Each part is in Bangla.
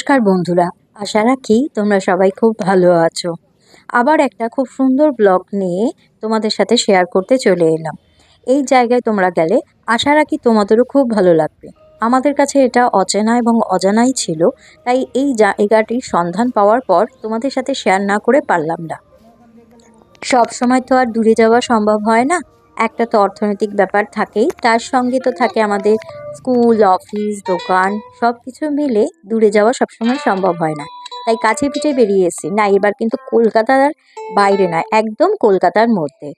নমস্কার বন্ধুরা, আশা রাখি তোমরা সবাই খুব ভালো আছো। আবার একটা খুব সুন্দর ব্লগ নিয়ে তোমাদের সাথে শেয়ার করতে চলে এলাম। এই জায়গায় তোমরা গেলে আশা রাখি তোমাদেরও খুব ভালো লাগবে। আমাদের কাছে এটা অচেনা এবং অজানাই ছিল, তাই এই জায়গাটির সন্ধান পাওয়ার পর তোমাদের সাথে শেয়ার না করে পারলাম না। সব সময় তো আর দূরে যাওয়া সম্ভব হয় না? একটা তো অর্থনৈতিক ব্যাপার থাকেই, তার সঙ্গে তো থাকে আমাদের স্কুল, অফিস, দোকান সব কিছু মিলে দূরে যাওয়া সবসময় সম্ভব হয় না। তাই কাছে পিঠে বেরিয়ে এসেছি। না, এবার কিন্তু কলকাতার বাইরে নয় একদম কলকাতার মধ্যে।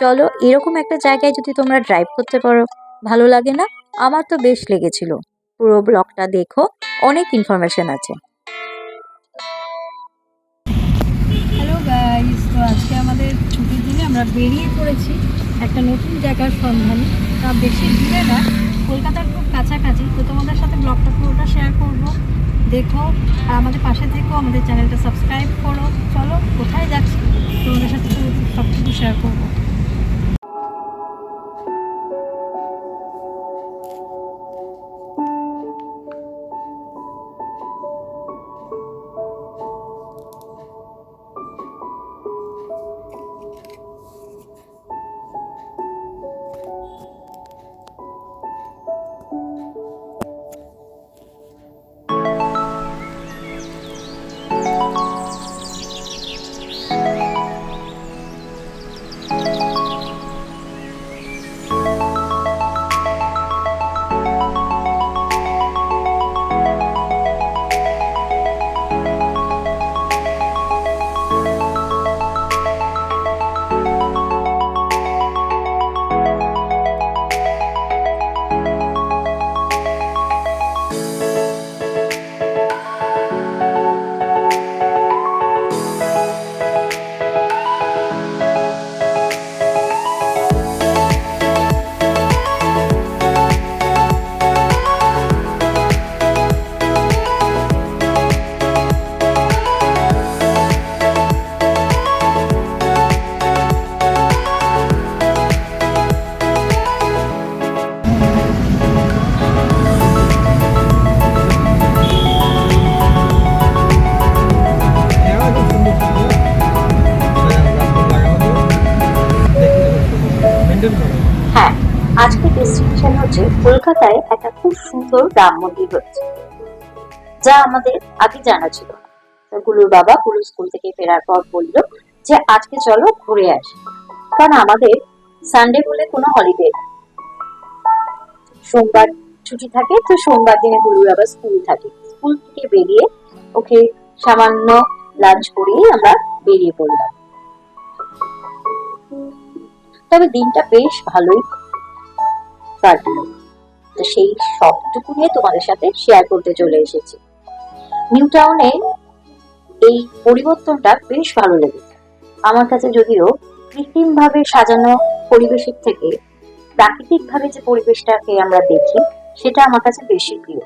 চলো, এরকম একটা জায়গায় যদি তোমরা ড্রাইভ করতে পারো, ভালো লাগে না? আমার তো বেশ লেগেছিল। পুরো ব্লগটা দেখো, অনেক ইনফরমেশন আছে। আমরা বেরিয়ে পড়েছি একটা নতুন জায়গার সন্ধানে। তা বেশি দূরে না, কলকাতার খুব কাছাকাছি। তো তোমাদের সাথে ব্লগটা পুরোটা শেয়ার করব। দেখো, আর আমাদের পাশে থেকো, আমাদের চ্যানেলটা সাবস্ক্রাইব করো। চলো, কোথায় যাচ্ছি? তোমাদের সাথে সব কিছু শেয়ার করব। কলকাতায় একটা খুব সুন্দর রাম মন্দির রয়েছে যা আমাদের আগে জানা ছিল গুলুর বাবা গুলু স্কুল থেকে ফেরার পর বলল যে, আজকে চলো ঘুরে আসি। কারণ আমাদের সানডে বলে কোনো হলিডে সোমবার ছুটি থাকে তো সোমবার দিনে গুলুর আবার স্কুল থাকে। স্কুল থেকে বেরিয়ে ওকে সামান্য লাঞ্চ করিয়ে আমরা বেরিয়ে পড়লাম। তবে দিনটা বেশ ভালোই কাটলো। তো সেই সবটুকু নিয়ে তোমাদের সাথে শেয়ার করতে চলে এসেছি। নিউ টাউনে এই পরিবর্তনটা বেশ ভালো লেগেছে। আমার কাছে যদিও কৃত্রিম ভাবে সাজানো পরিবেশের থেকে প্রাকৃতিক ভাবে যে পরিবেশটাকে আমরা দেখি, সেটা আমার কাছে বেশি প্রিয়।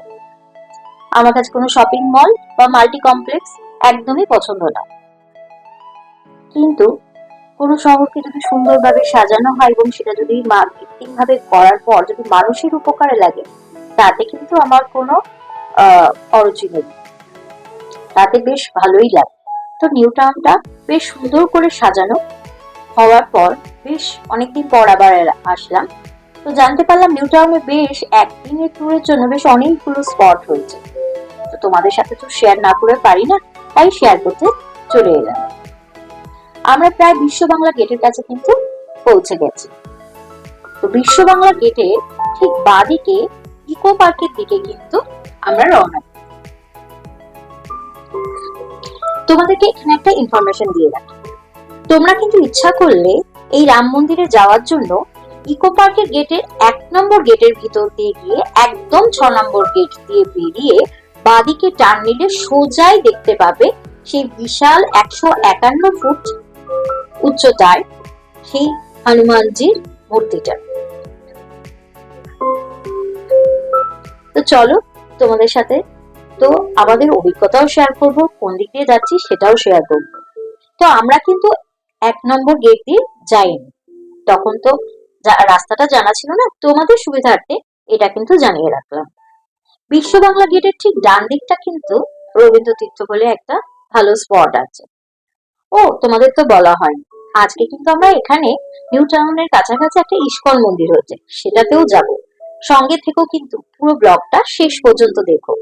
আমার কাছে কোনো শপিং মল বা মাল্টি কমপ্লেক্স একদমই পছন্দ না। কিন্তু কোনো শহরকে যদি সুন্দরভাবে সাজানো হয় এবং সেটা যদি কৃত্রিম ভাবে করার পর যদি মানুষের উপকারে লাগে, তাতে কিন্তু আমার কোনো অরুচি নেই। তাতে বেশ ভালোই লাগে। তো নিউ টাউনটা বেশ সুন্দর করে সাজানো হওয়ার পর বেশ অনেকদিন পর আবার আসলাম। তো জানতে পারলাম নিউ টাউনে বেশ একদিনের ট্যুরের জন্য বেশ অনেকগুলো স্পট হয়েছে তো তোমাদের সাথে তো শেয়ার না করে পারি না, তাই শেয়ার করতে চলে এলাম। আমরা প্রায় বিশ্ব বাংলা গেটের কাছে কিন্তু পৌঁছে গেছি। তো বিশ্ব বাংলা গেটে ঠিক বাদিকে ইকো পার্কের দিকে কিন্তু আমরা রওনা তোমাদেরকে এখানে একটা ইনফরমেশন দিয়ে রাখি। তোমরা কিন্তু ইচ্ছা করলে এই রাম মন্দিরে যাওয়ার জন্য ইকো পার্কের গেটের এক নম্বর গেটের ভিতর দিয়ে গিয়ে একদম ছ নম্বর গেট দিয়ে বেরিয়ে বাদিকে টার্ন নিলে সোজাই দেখতে পাবে সেই বিশাল একশো একান্ন ফুট উচ্চতার সেই হনুমানজির মূর্তিটা। তো চলো তোমাদের সাথে তো আমাদের অভিজ্ঞতাও শেয়ার করব, কোন দিক দিয়ে যাচ্ছি সেটাও শেয়ার করব। তো আমরা কিন্তু এক নম্বর গেট দিয়ে যাইনি। তখন তো রাস্তাটা জানা ছিল না, তোমাদের সুবিধার্থে এটা কিন্তু জানিয়ে রাখলাম। বিশ্ব বাংলা গেটের ঠিক ডান দিকটা কিন্তু রবীন্দ্র তীর্থ বলে একটা ভালো স্পট আছে। ও, তোমাদের তো বলা হয়নি। আজকে কিন্তু আমরা এখানে নিউ টাউনের কাছাকাছি একটা ইস্কন মন্দির হচ্ছে সেটাতেও যাব। সঙ্গে থেকেও কিন্তু পুরো ব্লগটা শেষ পর্যন্ত দেখো।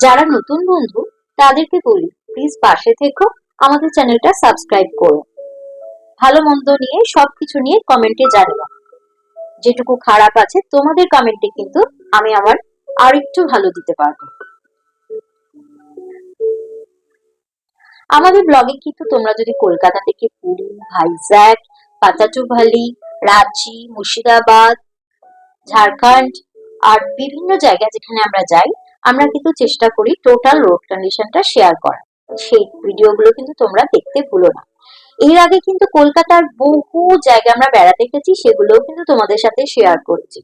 যারা নতুন বন্ধু, তাদেরকে বলি প্লিজ পাশে থেকো, আমাদের চ্যানেলটা সাবস্ক্রাইব করো। ভালো মন্দ নিয়ে, সবকিছু নিয়ে কমেন্টে জানিও। যেটুকু খারাপ আছে, তোমাদের কমেন্টে কিন্তু আমি আমার আর একটু ভালো দিতে পারব। আমাদের ব্লগে কিন্তু তোমরা যদি কলকাতা থেকে পুরী ভাইজ্যাক পাতাটুভালি, রাঁচি, মুর্শিদাবাদ, ঝাড়খণ্ড আর বিভিন্ন জায়গা যেখানে আমরা যাই, আমরা কিন্তু চেষ্টা করি টোটাল রোড কন্ডিশনটা শেয়ার করা সেই ভিডিওগুলো কিন্তু তোমরা দেখতে ভুলো না। এর আগে কিন্তু কলকাতার বহু জায়গা আমরা বেড়াতে গেছি, সেগুলোও কিন্তু তোমাদের সাথে শেয়ার করছি।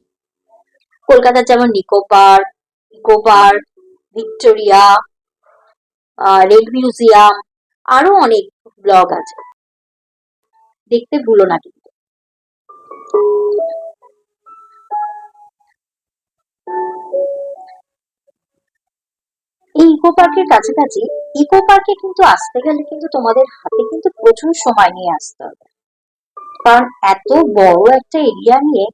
কলকাতার যেমন Nicco park eco park Victoria rail museum আরও অনেক ব্লগ আছে। দেখতে ভুলো না কিন্তু। এই ইকো পার্কের কাছাকাছি, ইকো পার্কে কিন্তু আসতে গেলে কিন্তু তোমাদের হাতে কিন্তু প্রচুর সময় নিয়ে আসতে হবে। কারণ এত বড় একটা এরিয়া নিয়ে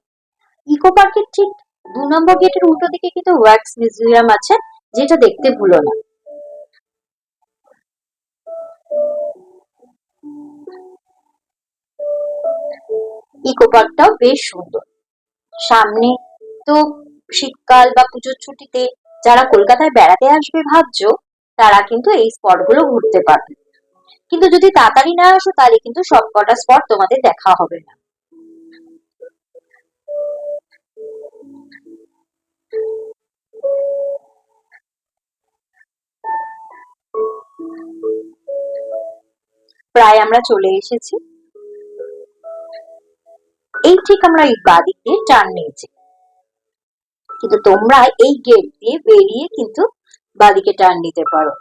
ইকো পার্কের ঠিক দু নম্বর গেটের উল্টো দিকে কিন্তু ওয়াক্স মিউজিয়াম আছে, যেটা দেখতে ভুলো না। ইকো পার্কটাও বেশ সুন্দর। সামনে তো শীতকাল বা পুজোর ছুটিতে যারা কলকাতায় বেড়াতে আসবে ভাবছ, তারা কিন্তু এই স্পটগুলো ঘুরতে পারবে। কিন্তু যদি তাড়াতাড়ি না আসো, তাহলে কিন্তু সব কটা স্পট তোমাদের দেখা হবে না। প্রায় আমরা চলে এসেছি। এই ঠিক আমরা এই বাদিক দিয়ে টার্ন নিয়েছি। কিন্তু তোমরা এই গেট দিয়ে বেরিয়ে কিন্তু বাদিকে টার্ন নিতে পারো।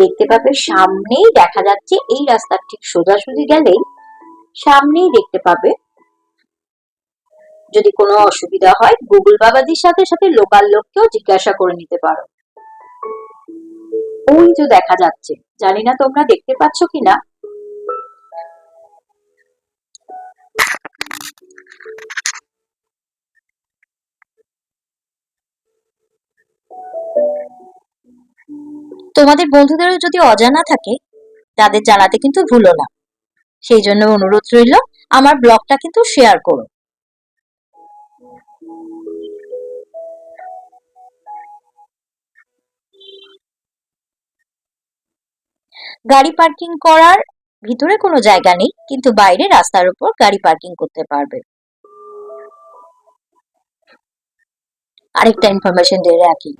দেখতে পাবে সামনেই দেখা যাচ্ছে এই রাস্তার ঠিক সোজাসুজি গেলেই সামনেই দেখতে পাবে যদি কোনো অসুবিধা হয় গুগল বাবাজির সাথে সাথে লোকাল লোককেও জিজ্ঞাসা করে নিতে পারো। ওই যে দেখা যাচ্ছে। জানি না তোমরা দেখতে পাচ্ছ কিনা তোমাদের বন্ধুদেরও যদি অজানা থাকে, তাদের জানাতে কিন্তু ভুলো না। সেই জন্য অনুরোধ রইল, আমার ব্লগটা কিন্তু শেয়ার করো। গাড়ি পার্কিং করার ভিতরে কোনো জায়গা নেই, কিন্তু বাইরে রাস্তার উপর গাড়ি পার্কিং করতে পারবে। আরেকটা ইনফরমেশন দিয়ে রাখি।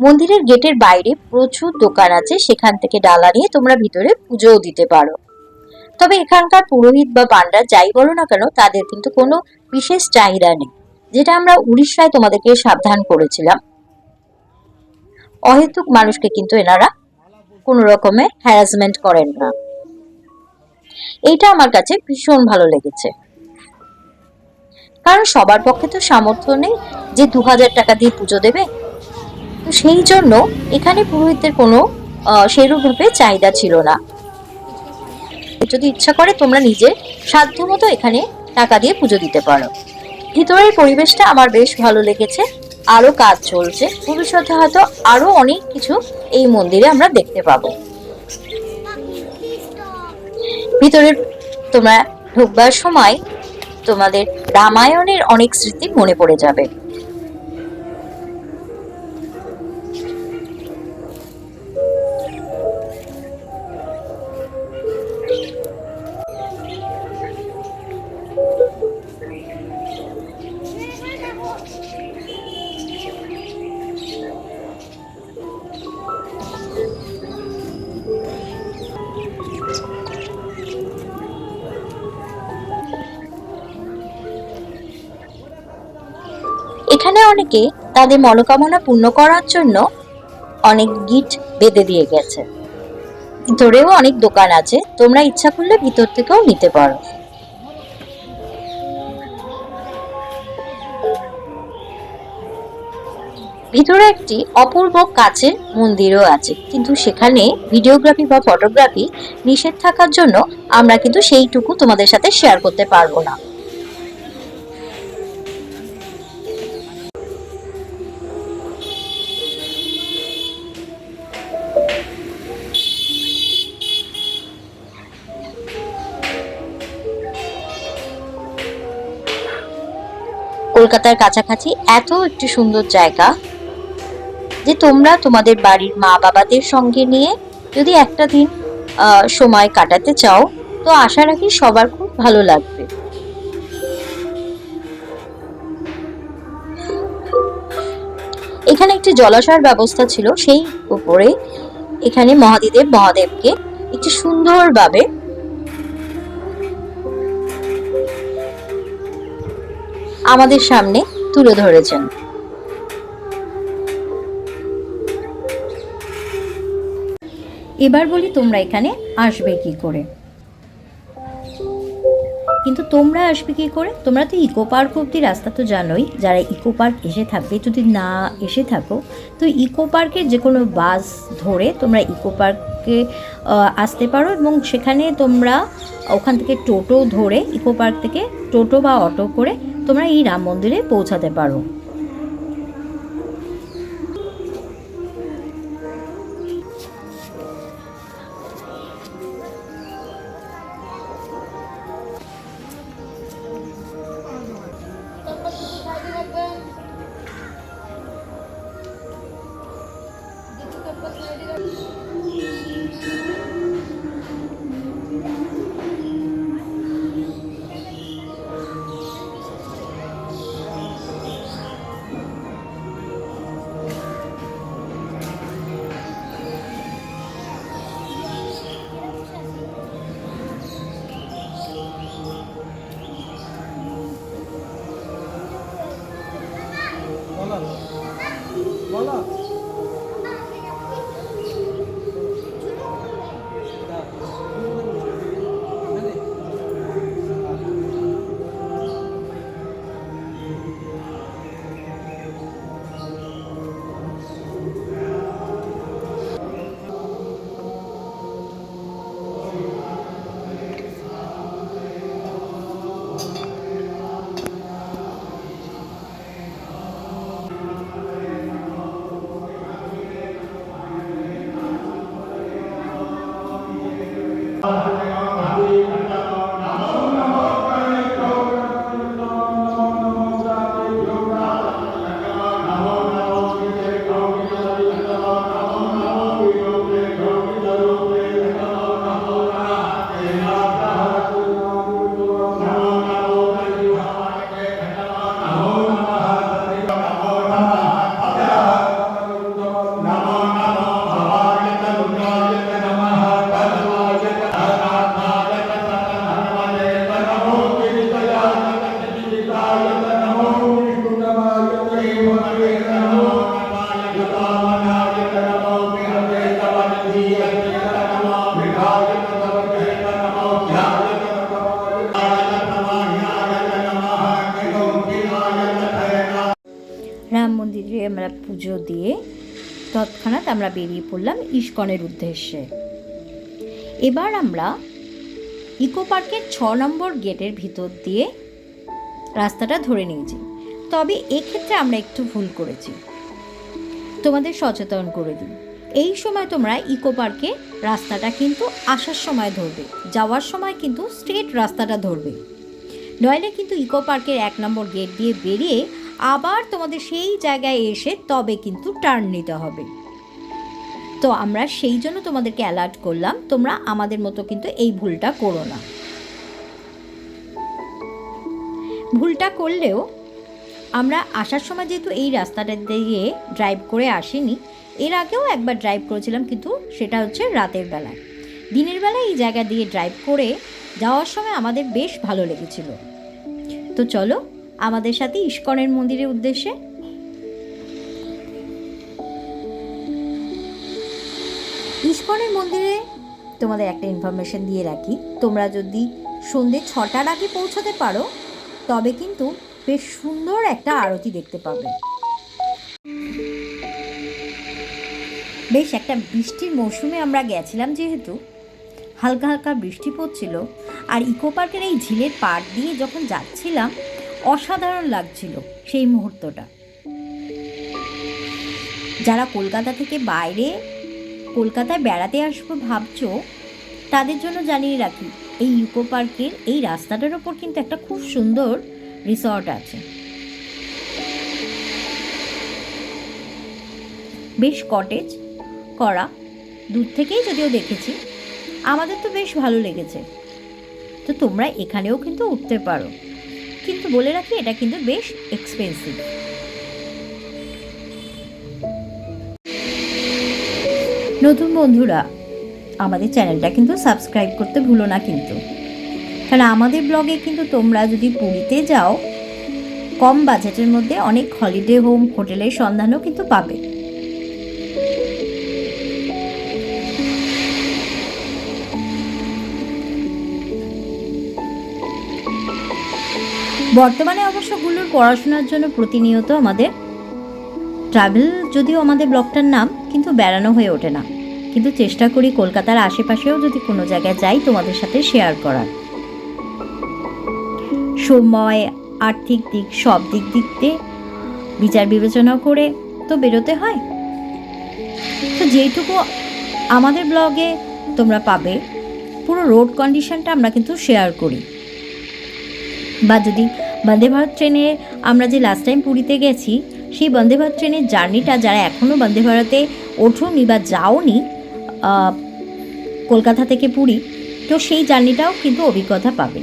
মন্দিরের গেটের বাইরে প্রচুর দোকান আছে, সেখান থেকে ডালা নিয়ে তোমরা ভিতরে পুজোও দিতে পারো। তবে এখানকার পুরোহিত বা পান্ডা যাই বলো না কেন, তাদের কিন্তু কোনো বিশেষ চাহিদা নেই, যেটা আমরা উড়িষ্যায় তোমাদেরকে সাবধান করেছিলাম। অহেতুক মানুষকে কিন্তু এনারা কোনো রকমে হ্যারাসমেন্ট করেন না। এইটা আমার কাছে ভীষণ ভালো লেগেছে। কারণ সবার পক্ষে তো সামর্থ্য নেই যে দু হাজার টাকা দিয়ে পুজো দেবে। তো সেই জন্য এখানে পুরোহিতদের কোনো সেরূপভাবে চাহিদা ছিল না। যদি ইচ্ছা করে তোমরা নিজের সাধ্য মতো এখানে টাকা দিয়ে পুজো দিতে পারো। ভিতরের পরিবেশটা আমার বেশ ভালো লেগেছে। আরও কাজ চলছে। ভবিষ্যতে হয়তো আরও অনেক কিছু এই মন্দিরে আমরা দেখতে পাবো। ভিতরে তোমরা ঢুকবার সময় তোমাদের রামায়ণের অনেক স্মৃতি মনে পড়ে যাবে। এখানে অনেকে তাদের মনোকামনা পূর্ণ করার জন্য অনেক গিট বেঁধে দিয়ে গেছে। ভিতরেও অনেক দোকান আছে, তোমরা ইচ্ছা করলে ভিতর থেকেও নিতে পারো। ভিতরে একটি অপূর্ব কাচের মন্দিরও আছে, কিন্তু সেখানে ভিডিওগ্রাফি বা ফটোগ্রাফি নিষেধ থাকার জন্য আমরা কিন্তু সেইটুকু তোমাদের সাথে শেয়ার করতে পারব না। কলকাতার কাছাকাছি এত একটি সুন্দর জায়গা যে তোমরা তোমাদের বাড়ির মা বাবাদের সঙ্গে নিয়ে যদি একটা দিন সময় কাটাতে চাও, তো আশা রাখি সবার খুব ভালো লাগবে। এখানে একটি জলাশয়ের ব্যবস্থা ছিল, সেই উপরে এখানে মহাদিদেব মহাদেবকে একটি সুন্দরভাবে আমাদের সামনে তুলে ধরেছেন। এবার বলি তোমরা এখানে আসবে কি করে। কিন্তু তোমরা আসবে কি করে? তোমরা তো ইকো পার্ক অব্দি রাস্তা তো জানোই, যারা ইকো পার্ক এসে থাকবে, যদি না এসে থাকো, তো ইকো পার্কের যে কোনো বাস ধরে তোমরা ইকো পার্কে আসতে পারো এবং সেখানে তোমরা ওখান থেকে টোটো ধরে ইকো পার্ক থেকে টোটো বা অটো করে তোমরা এই রাম মন্দিরে পৌঁছাতে পারো। তৎক্ষণাৎ আমরা বেরিয়ে পড়লাম ইস্কনের উদ্দেশ্যে। এবার আমরা ইকো পার্কের ছ নম্বর গেটের ভিতর দিয়ে রাস্তাটা ধরে নিয়েছি। তবে এক্ষেত্রে আমরা একটু ভুল করেছি। তোমাদের সচেতন করে দিই। এই সময় তোমরা ইকো পার্কে রাস্তাটা কিন্তু আসার সময় ধরবে, যাওয়ার সময় কিন্তু স্ট্রেট রাস্তাটা ধরবে। নইলে কিন্তু ইকো পার্কের এক নম্বর গেট দিয়ে বেরিয়ে আবার তোমাদের সেই জায়গায় এসে তবে কিন্তু টার্ন নিতে হবে। তো আমরা সেই জন্য তোমাদেরকে অ্যালার্ট করলাম, তোমরা আমাদের মতো কিন্তু এই ভুলটা করো না। ভুলটা করলেও আমরা আসার সময় যেহেতু এই রাস্তাটা দিয়ে ড্রাইভ করে আসিনি, এর আগেও একবার ড্রাইভ করেছিলাম কিন্তু সেটা হচ্ছে রাতের বেলায়। দিনের বেলায় এই জায়গা দিয়ে ড্রাইভ করে যাওয়ার সময় আমাদের বেশ ভালো লেগেছিল। তো চলো আমাদের সাথে ইস্কনের মন্দিরের উদ্দেশ্যে। ইস্কনের মন্দিরে তোমাদের একটা ইনফরমেশন দিয়ে রাখি। তোমরা যদি সন্ধে ছটার আগে পৌঁছাতে পারো, তবে কিন্তু বেশ সুন্দর একটা আরতি দেখতে পাবে। বেশ একটা বৃষ্টির মৌসুমে আমরা গেছিলাম যেহেতু, হালকা হালকা বৃষ্টি পড়ছিল, আর ইকো পার্কের এই ঝিলের পাড় দিয়ে যখন যাচ্ছিলাম অসাধারণ লাগছিল সেই মুহূর্তটা। যারা কলকাতা থেকে বাইরে কলকাতায় বেড়াতে আসব ভাবছ, তাদের জন্য জানিয়ে রাখি, এই ইকো পার্কের এই রাস্তাটার ওপর কিন্তু একটা খুব সুন্দর রিসর্ট আছে। বেশ কটেজ করা দূর থেকেই যদিও দেখেছি, আমাদের তো বেশ ভালো লেগেছে। তো তোমরা এখানেও কিন্তু উঠতে পারো। কিন্তু বলে রাখি, এটা কিন্তু বেশ এক্সপেন্সিভ নতুন বন্ধুরা, আমাদের চ্যানেলটা কিন্তু সাবস্ক্রাইব করতে ভুলো না কিন্তু। কারণ আমাদের ব্লগে কিন্তু তোমরা যদি পুরীতে যাও, কম বাজেটের মধ্যে অনেক হলিডে হোম হোটেলের সন্ধানও কিন্তু পাবে। বর্তমানে অবশ্যগুলোর পড়াশোনার জন্য প্রতিনিয়ত আমাদের ট্রাভেল যদিও আমাদের ব্লগটার নাম, কিন্তু বেড়ানো হয়ে ওঠে না। কিন্তু চেষ্টা করি কলকাতার আশেপাশেও যদি কোনো জায়গায় যাই তোমাদের সাথে শেয়ার করার। সময়, আর্থিক দিক, সব দিক দিক দিয়ে বিচার বিবেচনা করে তো বেরোতে হয়। তো যেইটুকু আমাদের ব্লগে তোমরা পাবে, পুরো রোড কন্ডিশনটা আমরা কিন্তু শেয়ার করি। বা যদি বন্দে ভারত ট্রেনে আমরা যে লাস্ট টাইম পুরীতে গেছি, সেই বন্দে ভারত ট্রেনের জার্নিটা যারা এখনও বন্দে ভারতে ওঠোনি বা যাওনি কলকাতা থেকে পুরী, তো সেই জার্নিটাও কিন্তু অভিজ্ঞতা পাবে।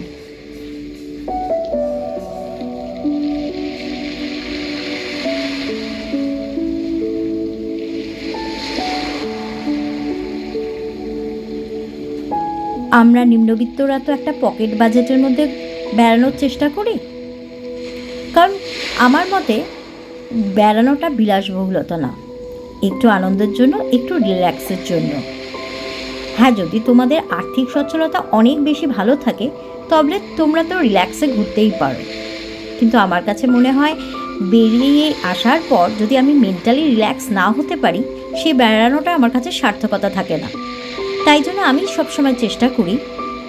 আমরা নিম্নবিত্তরা তো একটা পকেট বাজেটের মধ্যে বেড়ানোর চেষ্টা করি। কারণ আমার মতে বেড়ানোটা বিলাসবহুলতা না। একটু আনন্দের জন্য, একটু রিল্যাক্সের জন্য। হ্যাঁ যদি তোমাদের আর্থিক সচ্ছলতা অনেক বেশি ভালো থাকে, তবে তোমরা তো রিল্যাক্সে ঘুরতেই পারো। কিন্তু আমার কাছে মনে হয় বেরিয়ে আসার পর যদি আমি মেন্টালি রিল্যাক্স না হতে পারি সেই বেড়ানোটা আমার কাছে সার্থকতা থাকে না। তাই জন্য আমি সবসময় চেষ্টা করি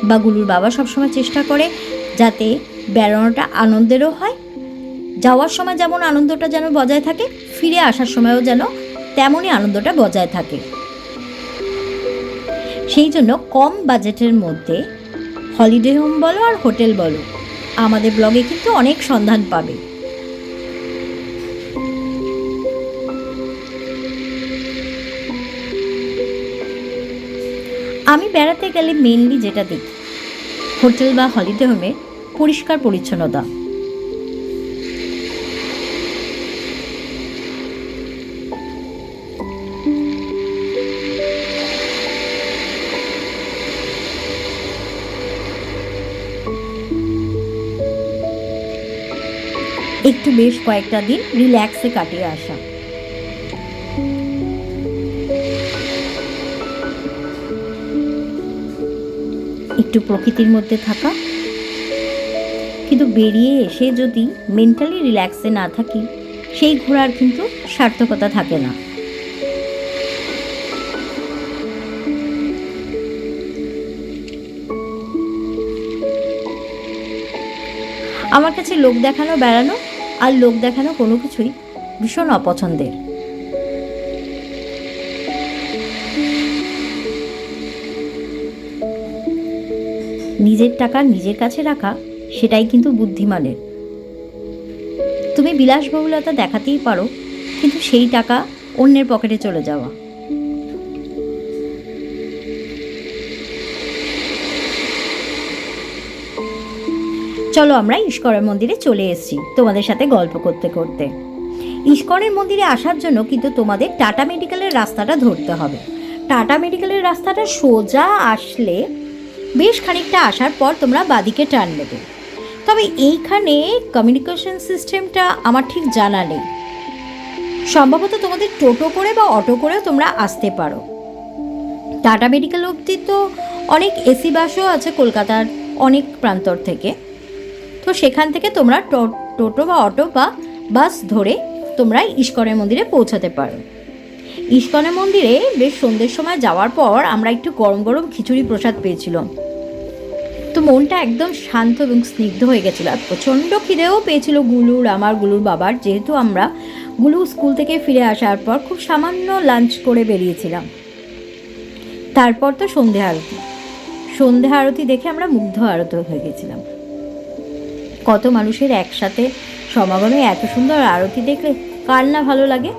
বা গুলুর বাবা সবসময় চেষ্টা করে যাতে বেড়ানোটা আনন্দেরও হয় যাওয়ার সময় যেমন আনন্দটা যেন বজায় থাকে, ফিরে আসার সময়ও যেন তেমনই আনন্দটা বজায় থাকে। সেই জন্য কম বাজেটের মধ্যে হলিডে হোম বলো আর হোটেল বলো, আমাদের ব্লগে কিন্তু অনেক সন্ধান পাবে। আমি বেড়াতে গেলে মেনলি যেটা দেখি, হোটেল বা হলিডে হোমে পরিষ্কার পরিচ্ছন্নতা। একটু বেশ কয়েকটা দিন রিল্যাক্সে কাটিয়ে আসা। একটু প্রকৃতির মধ্যে থাকা। কিন্তু বেরিয়ে এসে যদি মেন্টালি রিল্যাক্সে না থাকি, সেই ঘোরার কিন্তু সার্থকতা থাকে না। আমার কাছে লোক দেখানো, বেড়ানো আর লোক দেখানো কোনো কিছুই ভীষণ অপছন্দের। নিজের টাকা নিজের কাছে রাখা, সেটাই কিন্তু বুদ্ধিমানের। তুমি বিলাসবহুলতা দেখাতেই পারো, কিন্তু সেই টাকা অন্যের পকেটে চলে যাওয়া। চলো আমরা ইস্করের মন্দিরে চলে এসেছি, তোমাদের সাথে গল্প করতে করতে। ইস্কনের মন্দিরে আসার জন্য কিন্তু তোমাদের টাটা মেডিকেলের রাস্তাটা ধরতে হবে। টাটা মেডিকেলের রাস্তাটা সোজা আসলে বেশ খানিকটা আসার পর তোমরা বাদিকে টার্ন নেবে। তবে এইখানে কমিউনিকেশন সিস্টেমটা আমার ঠিক জানা নেই। সম্ভবত তোমাদের টোটো করে বা অটো করেও তোমরা আসতে পারো। টাটা মেডিকেল অবধি তো অনেক এসি বাসও আছে কলকাতার অনেক প্রান্তর থেকে। তো সেখান থেকে তোমরা টোটো বা অটো বা বাস ধরে তোমরা ইস্কনের মন্দিরে পৌঁছাতে পারো। ইস্কনের মন্দিরে বেশ সন্ধ্যের সময় যাওয়ার পর আমরা একটু গরম গরম খিচুড়ি প্রসাদ পেয়েছিলাম। তো মনটা একদম শান্ত এবং স্নিগ্ধ হয়ে গেছিল আর প্রচণ্ড খিদেও পেয়েছিল গুলুর, আমার গুলুর বাবার, যেহেতু আমরা গুলু স্কুল থেকে ফিরে আসার পর খুব সামান্য লাঞ্চ করে বেরিয়েছিলাম। তারপর তো সন্ধে আরতি। সন্ধে আরতি দেখে আমরা মুগ্ধ আরত হয়ে গেছিলাম। কত মানুষের একসাথে সমাগমে এত সুন্দর আরতি দেখলে কার না ভালো লাগে?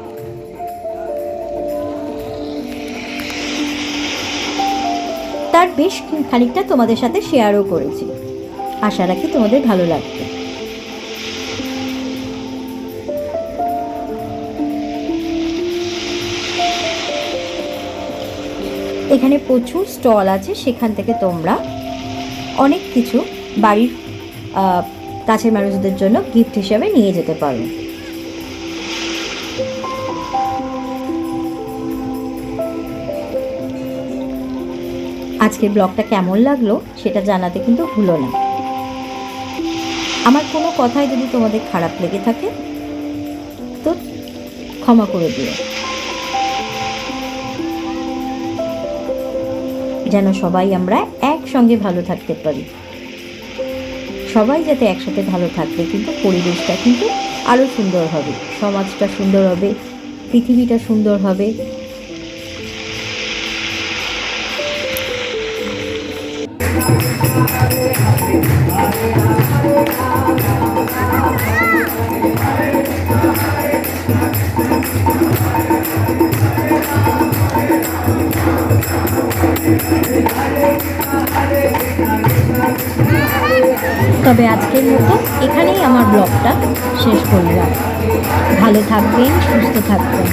তার বেশ খানিকটা তোমাদের সাথে শেয়ারও করেছি। আশা রাখি তোমাদের ভালো লাগবে। এখানে প্রচুর স্টল আছে, সেখান থেকে তোমরা অনেক কিছু বাড়ির কাছের মানুষদের জন্য গিফট হিসাবে নিয়ে যেতে পারো। আজকের ব্লগটা কেমন লাগল সেটা জানাতে কিন্তু ভুলো না। আমার কোনো কথাই যদি তোমাদের খারাপ লেগে থাকে, তো ক্ষমা করে দিও। যেন সবাই আমরা একসঙ্গে ভালো থাকতে পারি। সবাই যাতে একসাথে ভালো থাকবে, কিন্তু পরিবেশটা কিন্তু আরও সুন্দর হবে, সমাজটা সুন্দর হবে, পৃথিবীটা সুন্দর হবে। তবে আজকের মতো এখানেই আমার ব্লগটা শেষ করলাম। ভালো থাকবেন সুস্থ থাকবেন।